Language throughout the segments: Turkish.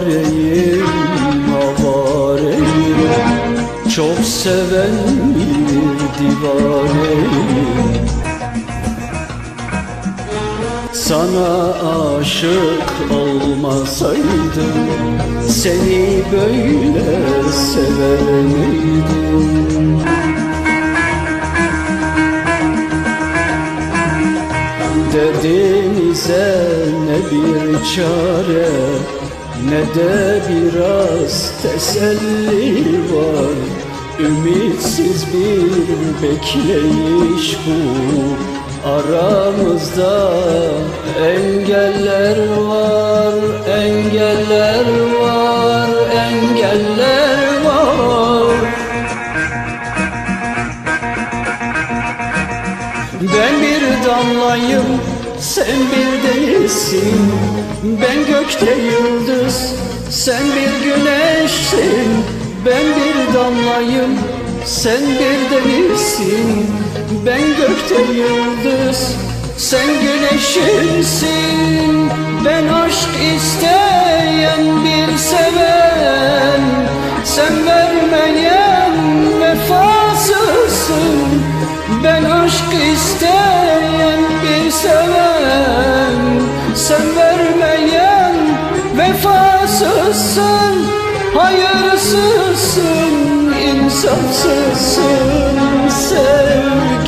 avareyim, avareyim Çok seven bir divaneyim Sana aşık olmasaydım Seni böyle sever miydim? Derdimize ne bir çare Ne de biraz teselli var. Ümitsiz bir bekleyiş bu. Aramızda engeller var Engeller var Engeller var. Ben bir damlayım, sen bir değilsin Ben gökte yıldız, sen bir güneşsin. Ben bir damlayım, sen bir denizsin Ben gökte yıldız, sen güneşimsin Ben aşk isteyen bir Sen vermeyen vefasızsın Hayırsızsın, insafsızsın sevgilim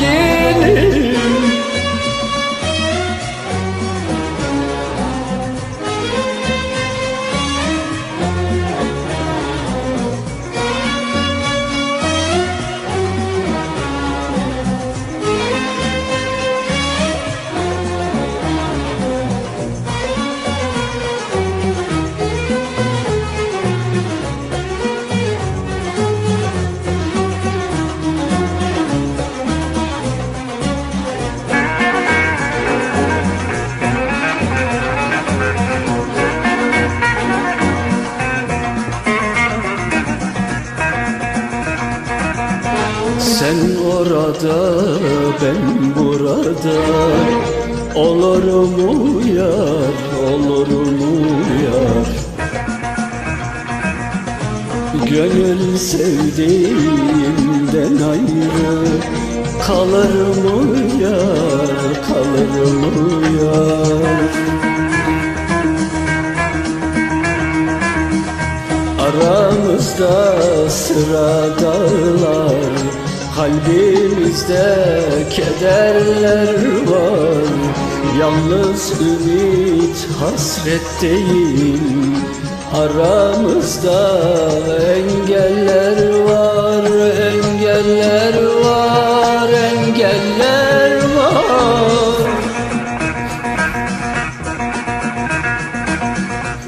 ben burada. Olur mu yar, olur mu yar? Gönül sevdiğimden ayrı. Kalır mı yar, kalır mı yar? Aramızda sıra dağlar Kalbimizde kederler var. Yalnız ümit hasret değil Aramızda engeller var Engeller var, engeller var.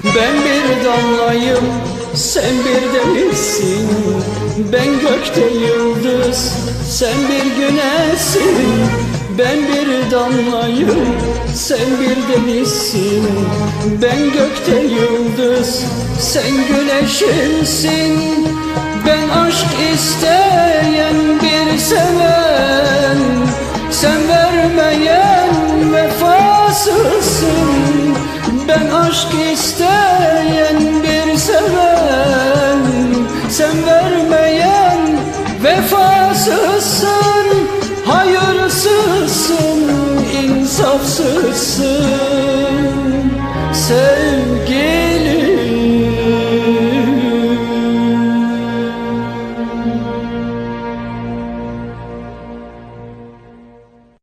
Ben bir damlayım, sen bir denizsin Ben gökte yıldız, sen bir güneşsin Ben bir damlayım, sen bir denizsin Ben gökte yıldız, sen güneşimsin Ben aşk isteyen bir seven. Sen vermeyen vefasızsın ben aşk isteyen Vefasızsın, hayırsızsın, insafsızsın.